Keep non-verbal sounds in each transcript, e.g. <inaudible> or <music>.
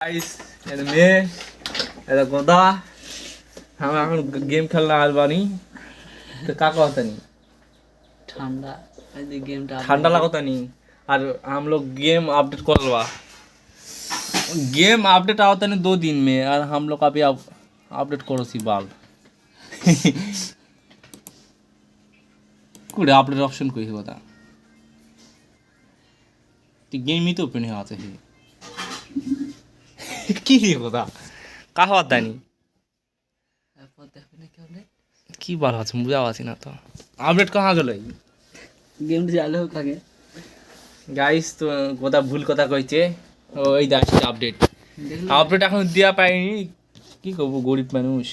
Guys এটা মেয়ে এটা গোদা हम এখন गेम खेलने आल बानी तो का कहता नहीं ঠান্ডা এই যে গেমটা ठंडा लगता नहीं और हम लोग गेम अपडेट कर लवा गेम अपडेट आता नहीं दो दिन में और हम लोग अभी अब अपडेट करो सी बाल कुछ अपडेट ऑप्शन कोई है बता तो गेम ही तो ओपन है आते ही কি দিয়ে কথা কাহ দানি? কি আছে বুঝা পাচ্ছি না তো। আপডেট কাহা গেল গেমটা চালু হোক আগে। গাইস তো কথা ভুল কথা কইছে। ওই দেখছি আপডেট আপডেট এখন দেওয়া পাইনি। কি করব গরিব মানুষ।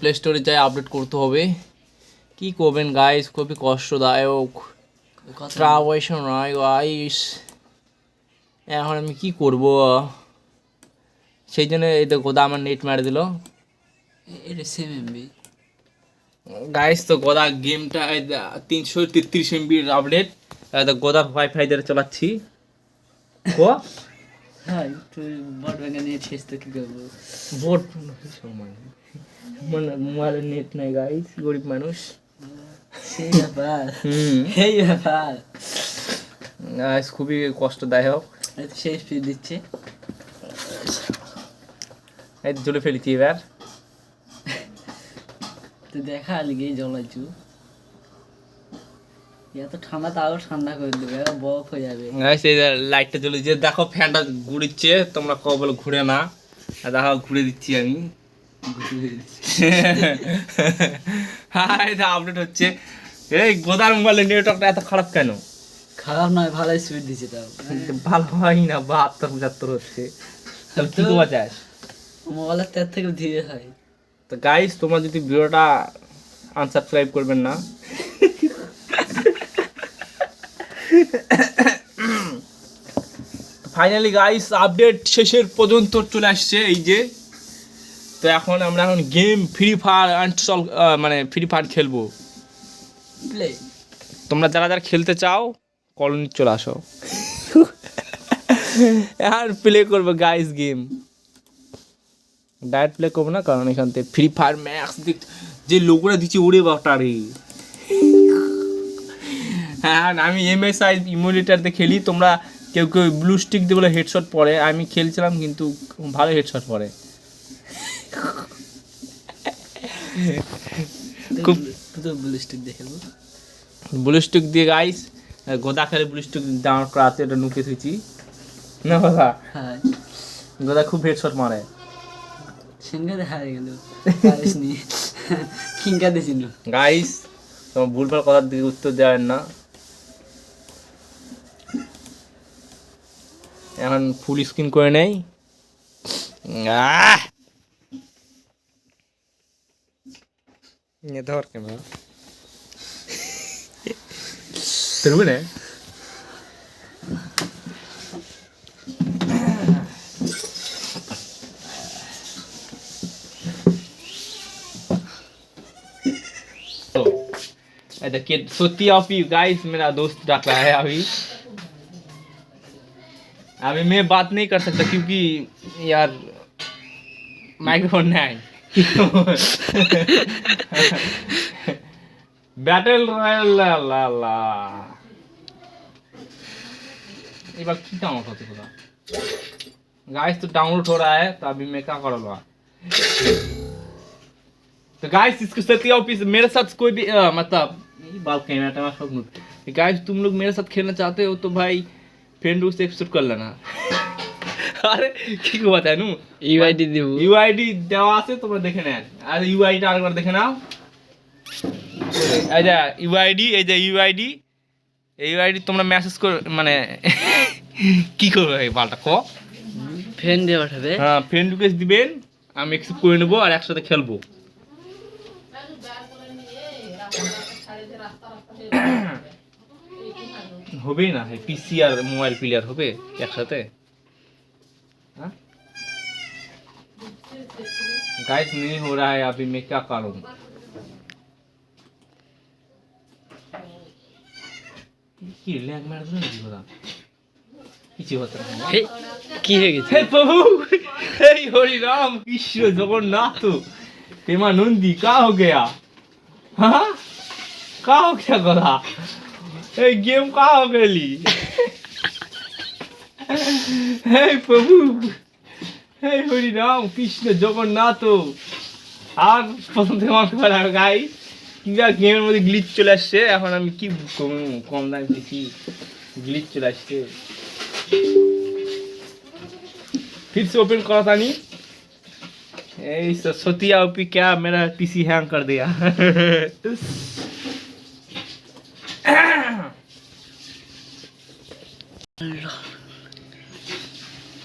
প্লে স্টোরে যাই আপডেট করতে হবে। কি করবেন গাইস খুবই কষ্টদায়ক। ট্রাভেশন নয় গাইস এখন আমি কি করব? সেই জন্য এই তো গোদা আমার নেট মারে দিল। এটা সেম এমবি গাইস তো গোদা গেমটা তিনশো তেত্রিশ এমবির আপডেট তো গোদা ওয়াইফাই দিয়ে চালাচ্ছি। ও হ্যাঁ তুই বট ব্যাঙ্গে নিয়ে শেষ তো কি করব? ভোট মানে মোবাইলের নেট নাই গাইস গরিব মানুষ। সেই ব্যাপার। হুম। এই ব্যাপার। গাইস খুবই কষ্টদায়ক। সেই স্পিড দিচ্ছে এই তো জ্বলে ফেলেছি এবার তুই দেখা আলিগে জ্বলাইছু এত ঠান্ডা তাও ঠান্ডা করে দেবে বরফ হয়ে যাবে এই লাইটটা জ্বলে যে দেখো ফ্যানটা ঘুরিচ্ছে তোমরা কবে বলে ঘুরে না। দেখো ঘুরে দিচ্ছি আমি। <laughs> হ্যাঁ এটা আপডেট হচ্ছে। এই গোদার মোবাইলের নেটওয়ার্কটা এত খারাপ কেন? খারাপ নয় ভালো স্পিড দিচ্ছে তাও। ভালো হয় না বাহাত্তর পঁচাত্তর হচ্ছে। তাহলে কি করবা চাস মোবাইলের তার থেকে ধীরে হয়। তো গাইস তোমরা যদি ভিডিওটা আনসাবস্ক্রাইব করবেন না। ফাইনালি গাইস আপডেট শেষের পর্যন্ত চলে আসছে এই যে। তো এখন আমরা এখন গেম ফ্রি ফায়ার আনস্টল মানে ফ্রি ফায়ার খেলব। তোমরা যারা যারা খেলতে চাও কলোনি চলে আসো। আর প্লে করব গাইস গেম ডায়েট প্লে করব না কারণ এখান থেকে ফ্রি ফায়ার ম্যাক্স যে লোকরা দিচ্ছে ওরে বাটারে হ্যাঁ আমি এমএসআই ইমোলিটারতে খেলি তোমরা কেউ কেউ ব্লু স্টিক দিয়ে বলে হেডশট পড়ে আমি খেলছিলাম কিন্তু ভালো হেডশট পড়ে খুব তুই তো বুলিস্টিক দেখে নেব ব্লু স্টিক দিয়ে গাইস গোদা খেলে ব্লু স্টিক ডাউন করা আছে এটা নুকে থুইছি। না বাবা। হ্যাঁ। গোদা খুব হেডশট মারে। সঙ্গে দেখা গেল। কিংকা দিছিল। গাইস তোমার ভুলভাল কথার দিকে উত্তর দেওয়ার না। এখন ফুল স্ক্রিন করে নেই। আহ! এ 들으면네 the kid सोती of you गाइस मेरा दोस्त डाक रहा है अभी। अभी मैं बात नहीं कर सकता क्योंकि यार माइक्रोफोन नहीं आई। रॉयल ला ला ला ये बात क्या डाउनलोड होती होगा गाइस तो डाउनलोड हो रहा है तो अभी मैं क्या करूँगा तो गाइस इसके साथ ऑफिस मेरे साथ कोई भी अ, मतलब ये बाल कैमरा टमा सब नोट गाइस तुम लोग मेरे साथ खेलना चाहते हो तो भाई फ्रेंड से एपिसोड कर लेना আরে কি কথা নু ইউআইডি দিব ইউআইডি দেওয়া আছে তোমরা দেখে নেন আর ইউআইডি আরেকবার দেখে নাও <laughs> এই যে ইউআইডি এই যে ইউআইডি এই ইউআইডি তোমরা মেসেজ কর মানে <laughs> কি করবে এই বালটা ক ফ্যান দিয়ে পাঠাবে হ্যাঁ ফ্রেন্ড রিকোয়েস্ট দিবেন আমি অ্যাকসেপ্ট করে নেবো আর একসাথে খেলবো <coughs> হবেই না পিসি আর মোবাইল প্লেয়ার হবে একসাথে हाँ? गाइस नहीं हो रहा है अभी मैं क्या करूं কি হয়ে গেছে? প্রভু! এই হরি রাম! কৃষ্ণ জগন্নাথ! নন্দী কা হো গেয়া? হ্যাঁ? কা হো গেয়া গলা? এই গেম কা হো গেলি? এই প্রভু! হরি রাম কৃষ্ণ জগন্নাথ! আর প্রথম থেকে আমার কিংবা গেমের মধ্যে গ্লিচ চলে আসছে এখন আমি কি কম- কম দাম দিচ্ছি গ্লিচ চলে আসছে फिर से ओपन करा था नहीं ए सरस्वती ओपी क्या मेरा पीसी हैंग कर दिया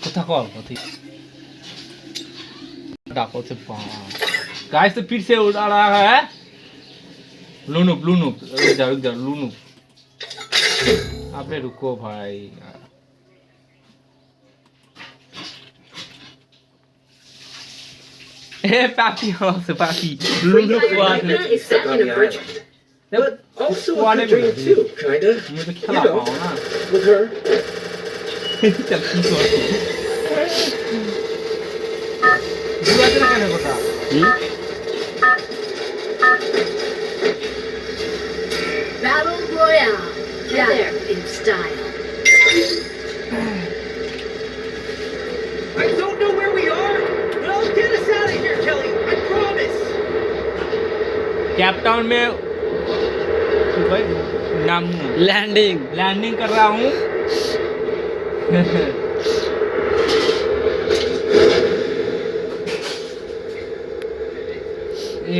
কোথা কল কোথি डाको से गाइस तो फिर से उड़ा रहा है લુનુપ લુનુપ રૂકજા રૂકજા લુનુપ આપણે રૂકો ભાઈ Eh, papi, also papi. Look what. But also what a dream too, kinda. You know, with her. Dua tu nak kena kota. Hmm? There in style. I don't know where we are, but I'll get us out of here, Kelly. I promise. Cape Town में भाई नाम landing landing कर रहा हूँ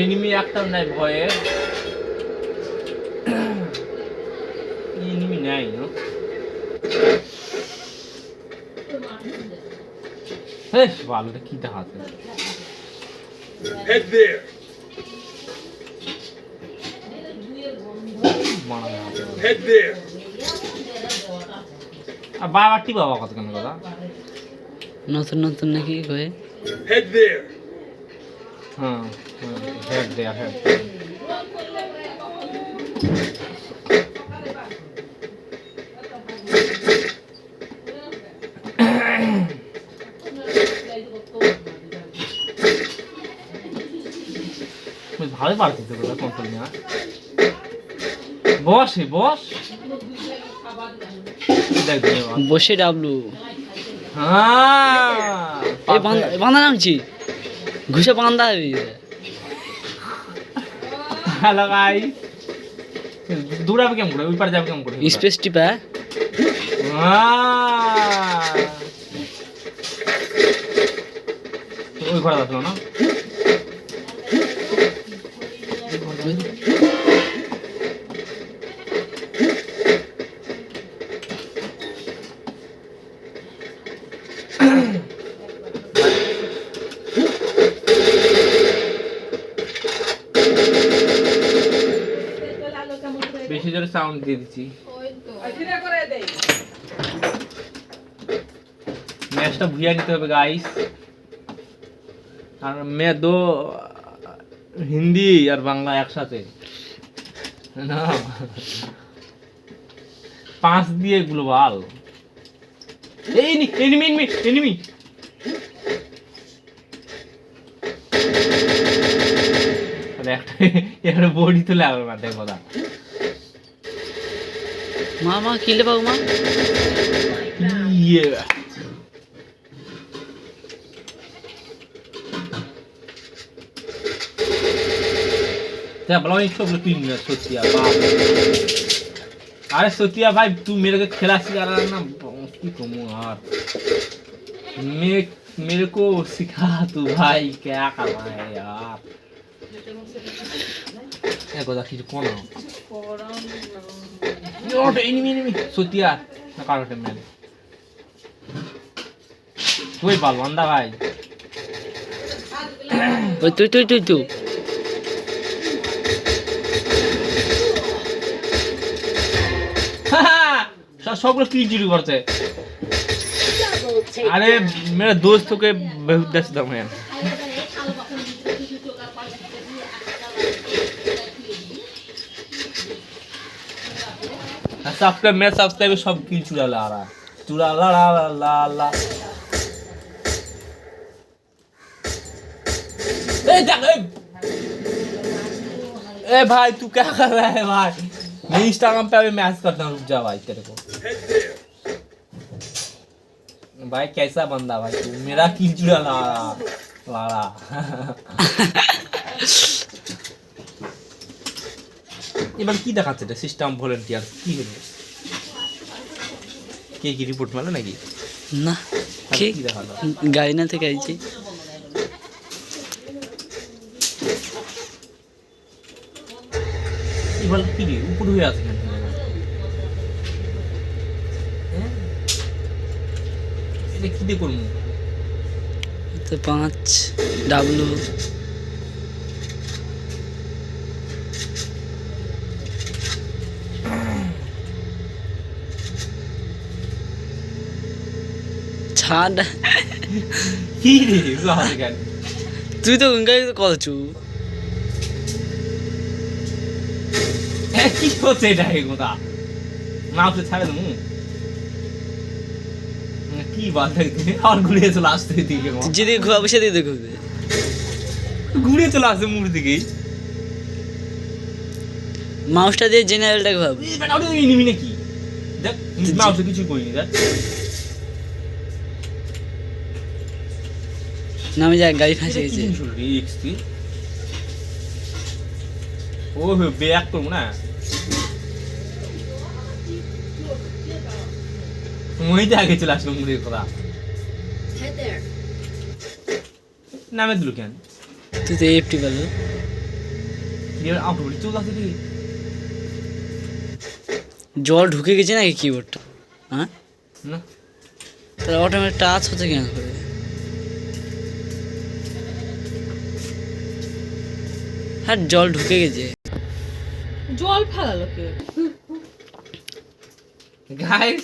enemy একটা নাই ভয়ে has বালুটা কি there. আর বাবারটি বাবা কত কেন কথা? নতুন নতুন নাকি হয়ে? Head there. হ্যাঁ হেড দেয়ার হেড বেশ ভালোই তো কন্ট্রোল নেওয়া বস বস। দেখ বসে ডাবলু। হ্যাঁ নামছি। ঘুষে বান্দা হয়ে গেছে। হ্যালো গাইস দৌড়াবে কেমন করে? ওই পারে যাবে কেমন করে? স্পেস টিপা আহ! ওই ঘরে আসলো না। বেশি জোরে সাউন্ড দিয়ে দিচ্ছি। ম্যাচটা ভুইয়া নিতে হবে গাইস আর মে দো হিন্দি আর বাংলা একসাথে। না। পাঁচ দিয়ে গ্লোবাল। এই এনিমি এনিমি এনিমি একটা বডি তো লাগবে না দেখো না। মা মা কিলে পাবো মা? Yeah. क्या बोला एक सब तीन मिनट सोचिया बाप अरे सोचिया भाई तू मेरे को खेला सिखा रहा है ना की कहूँ यार मैं मेरे को सिखा तू भाई क्या कर रहा है यार এ কথা কিছু কোনো ওটা এনিমি এনিমি সত্যি আর না কারোটা মেলে তুই বালবান্দা ভাই ওই তুই তুই তুই তুই সবগুলো কি চুরি করছে Double take. अरे मेरा दोस्त के बहुत दस दम है सब्सक्राइब मेरा सब्सक्राइब सब की चुरा ला रहा है चूड़ा ला ला ला ला ला ए देख ए ए भाई तू क्या कर रहा है भाई मैं इंस्टाग्राम पे अभी मैच करता हूँ रुक जा भाई तेरे को Head there. भाई कैसा बंदा भाई तू मेरा की चूड़ा ला ला ला ला এবার কি দেখাচ্ছে এটা সিস্টেম ভলেন্টিয়ার কি হলো কে কি রিপোর্ট মারলো নাকি না আর কে কি দেখালো গাইনা থেকে আইছি এবার কি রে? উপর হয়ে আছে কেন? হ্যাঁ? এটা কি দিয়ে করব? পাঁচ ডাবলু। ছাড়। কি রে? তুই তো গাই তো করছু হ্যাঁ, কি হচ্ছে এটা এগুলা মাউসে ছাড়ে দেবো কি বাদ দেখতে আর ঘুরিয়ে চলে আসতে দিকে যেদিকে ঘুরাবো সেদিকে ঘুরবে ঘুরিয়ে চলে আসছে মুড় দিকেই মাউসটা দিয়ে জেনারেলটা ঘুরাবো ওটা নিবি নাকি দেখ মাউসে কিছু করিনি দেখ না আমি যা গাড়ি ফাঁসে গেছি রিক্স তুই ও ব্যাক করব না মহিতে আগে চলে আসলো মুড়ির কথা। নামে দিল কেন? তুই তো এফটি গেল আউট বলি চলে আসে জল ঢুকে গেছে নাকি কিবোর্ডটা হ্যাঁ? না। তাহলে অটোমেটিক টাচ হচ্ছে কেন? করে হ্যাঁ জল ঢুকে গেছে। জল ফেলালো কে? গাইস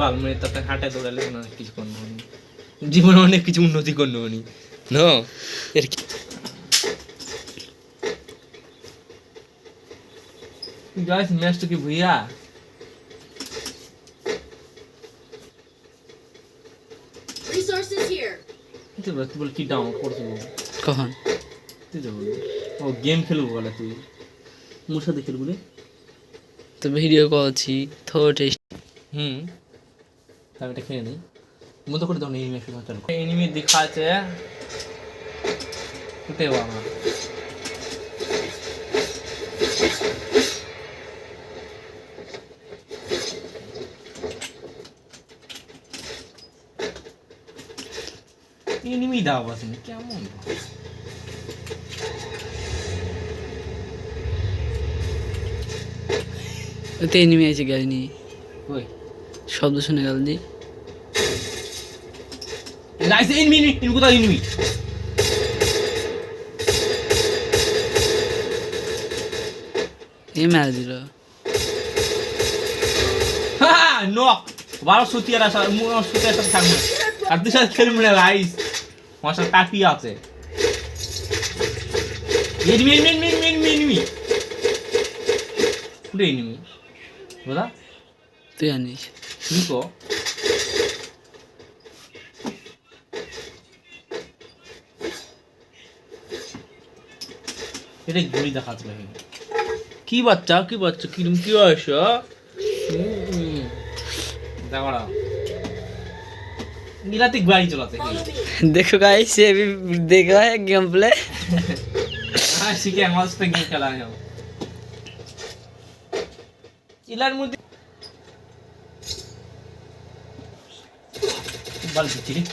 বাল মানে তাতে হাঁটায় দৌড়ালে কিছু করব জীবনে অনেক কিছু উন্নতি করব নি। না? এর কি? গাইস ম্যাচটা কি ভুইয়া? Resources here. তুই বল কি ডাউনলোড করছিস কখন? তুই ও গেম খেলব বলে তুই। মোর সাথে খেলব রে তো ভিডিও করছি থোট হুম। তাহলে এটা খেয়ে নিই বন্ধ করে দাও এনিমি শুধু চালু এনিমি দেখা আছে কোথায় আমার এনিমি দাও বাস কেমন ওতে এনিমি আছে গাড়ি নিয়ে ওই শব্দ শুনে গেল দি। কোথায় এনিমি এ মেরে দিল। নক। বারো সুতিয়ার আসা সুতিয়ার সাথে থাকব। আর তুই সাথে খেলব না গাইস আমার সাথে প্যাপি আছে। Enemy enemy enemy enemy enemy পুরো এনিমি বুঝা তুই জানিস তুই তো এটা গুলি দেখাচ্ছে ভাই কি বাচ্চা কি বাচ্চা কিরম কি হয়েছে দেখো না নীলাতিক বাড়ি চলাতে देखो गाइस ये भी देखा है गेम प्ले হ্যাঁ শিখে মস্ত গেম খেলা যাও ইলার মধ্যে चल ठीक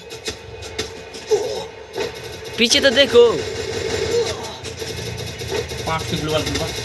पीछे तो देखो पाँच के ग्लोबल